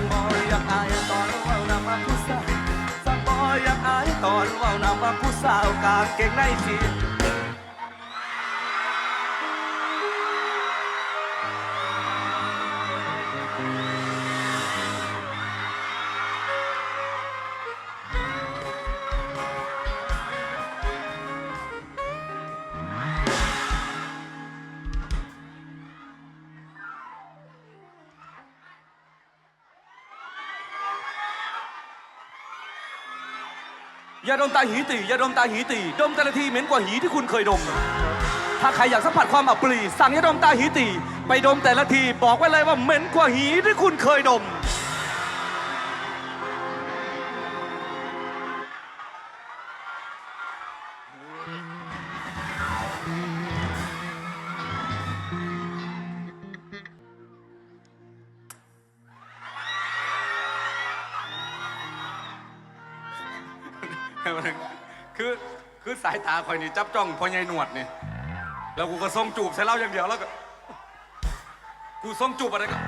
สั่งบออยากอายตอนเว้านำมาผู้สาวสั่งบ่อยากอายตอนเว้านำมาผู้สาวกางเกงในสี ย่าดมตาหีตีอย่าดมตาหีตี ดมแต่ละทีเหม็นกว่าหีที่คุณเคยดม ถ้าใครอยากสัมผัสความอับปรีสั่งอย่าดมตาหีตี ไปดมแต่ละทีบอกไว้เลยว่าเหม็นกว่าหีที่คุณเคยดม คือคือสายตาคอยนี่จับจ้องพอใหญ่หนวดนี่แล้วกูก็ส่งจูบใส่เล่าอย่างเดียวแล้วก็กูส่งจูบอะไรก็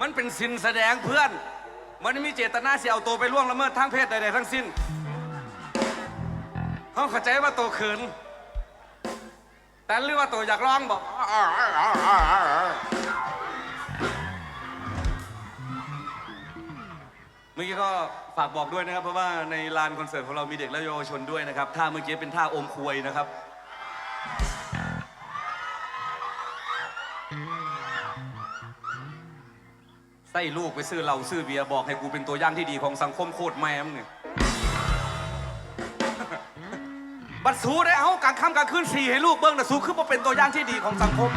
มันเป็นสินแสดงเพื่อน มันไม่มีเจตนาเสียเอาตัวไปล่วงละเมิดทางเพศใดๆทั้งสิ้นเขาเข้าใจว่าตัวเขิน แต่หรือว่าตัวอยากร้องบอก มื่อกี้ก็ฝากบอกด้วยนะครับ เพราะว่าในลานคอนเสิร์ตของเรามีเด็กและเยาวชนด้วยนะครับท่าเมื่อกี้เป็นท่าอมควยนะครับใส่ลูกไปซื้อเหล้าซื้อเบียร์บอกให้กูเป็นตัวอย่างที่ดีของสังคมโคตรแม่มเนี่ยบัดสู้ได้เอากลางค่ำกลางคืนสี่ให้ลูกเบิ้งแต่สู้คือว่าเป็นตัวอย่างที่ดีของสังคม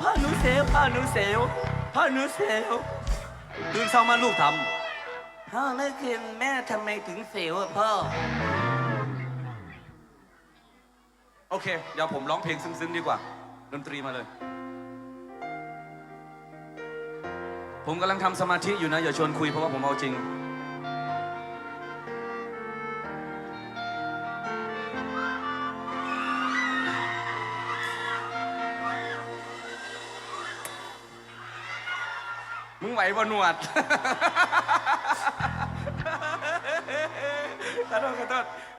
พ่อหนูเซลพ่อหนูเซล พ่อหนูเซลตื่นเช้ามาลูกทพ่อเมื่อคืนแม่ทำไมถึงเสียวอะพ่อำโอเค เดี๋ยวผมร้องเพลงซึ้งๆดีกว่า ดนตรีมาเลย ผมกำลังทำสมาธิอยู่นะ อย่าชวนคุยเพราะว่าผมเอาจริง มึงไหวบ่หนวดขอโทษขอโทษ